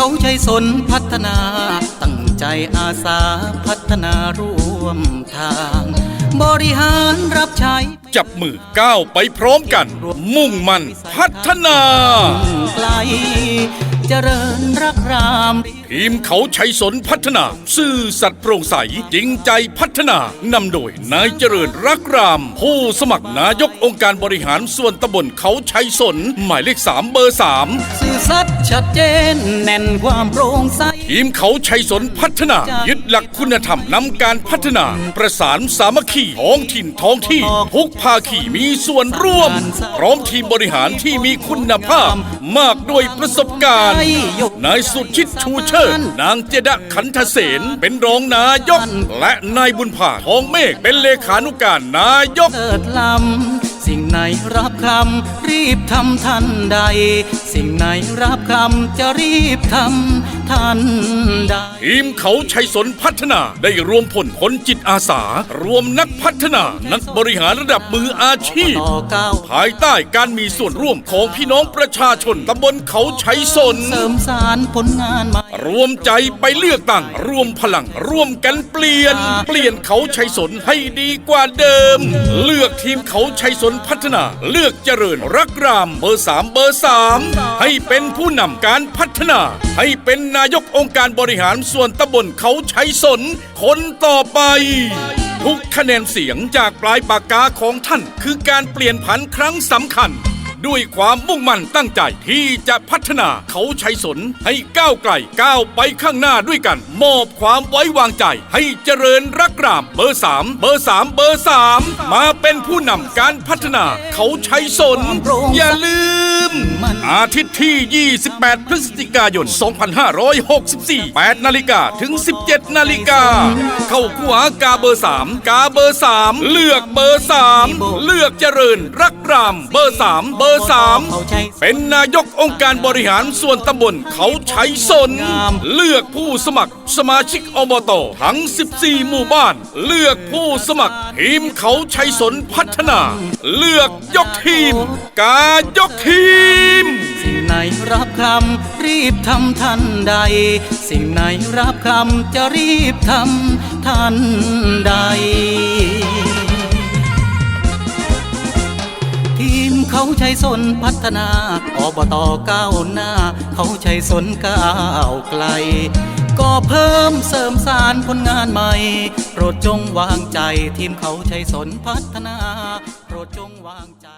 เขาใช้สนพัฒนา ตั้งใจอาสาพัฒนาร่วมทาง บริหารรับใช้จับมือก้าวไปพร้อมกัน มุ่งมั่นพัฒนาไกลเจริญรักราม ทีมเขาชัยสนพัฒนา ซื่อสัตย์โปร่งใส จริงใจพัฒนานำโดยนายเจริญรักราม ผู้สมัครนายกองค์การบริหารส่วนตำบลเขาชัยสน หมายเลขสามเบอร์สามสื่อสัตย์ชัดเจนแน่นความโปร่งใส ทีมเขาชัยสนพัฒนา ยึดหลักคุณธรรมนำการพัฒนา ประสานสามัคคีท้องถิ่นท้องที่ทุกภาคีมีส่วนร่วม พร้อมทีมบริหารที่มีคุณภาพ มากด้วยประสบการณ์นายสุชิตชูเชิดนางเจดะขันทเสนเป็นรองนายก และนายบุญผาทองเมฆเป็นเลขานุการนายก เกิดลำสิ่งไหนรับคำรีบทำทันใด สิ่งไหนรับคำจะรีบทำทันใดทีมเขาชัยสนพัฒนาได้รวมผลคนจิตอาสา รวมนักพัฒนา นักบริหารระดับมืออาชีพต่อก้าวภายใต้การมีส่วนร่วมของพี่น้องประชาชนตำบลเขาชัยสนเสริมสารผลงานใหม่รวมใจไปเลือกตั้งรวมพลัง ร่วมกันเปลี่ยน เปลี่ยนเขาชัยสนให้ดีกว่าเดิม เลือกทีมเขาชัยสนพัฒนา เลือกเจริญรักรามเบอร์สามเบอร์สามให้เป็นผู้นำการพัฒนา ให้เป็นนายกองค์การบริหารส่วนตำบลเขาชัยสน คนต่อไป ทุกคะแนนเสียงจากปลายปากกาของท่าน คือการเปลี่ยนผันครั้งสำคัญ ด้วยความมุ่งมั่นตั้งใจที่จะพัฒนาเขาชัยสนให้ก้าวไกลก้าวไปข้างหน้าด้วยกัน มอบความไว้วางใจ ให้เจริญรักรามเบอร์สามเบอร์สามเบอร์สามมาเป็นผู้นำการพัฒนา เขาชัยสน อย่าลืม อาทิตย์ ที่ 28 พฤศจิกายน 2564 8 นาฬิกาถึง 17 นาฬิกา เข้าคูหากาเบอร์ 3 กาเบอร์ 3 เลือกเบอร์ 3 เลือกเจริญรักราม เบอร์ 3 เบอร์ 3 เป็นนายกองค์การบริหารส่วนตำบลเขาชัยสน เลือกผู้สมัครสมาชิกอบตทั้ง 14 หมู่บ้าน เลือกผู้สมัครทีมเขาชัยสนพัฒนา เลือกยกทีม การยกทีม คำรีบทำทันใด สิ่งไหนรับคำจะรีบทำทันใด ทีมเขาใช้สนพัฒนาอบตก้าวหน้า เขาใช้สนก้าวไกล ก็เพิ่มเสริมสารผลงานใหม่ โปรดจงวางใจทีมเขาใช้สนพัฒนา โปรดจงวางใจ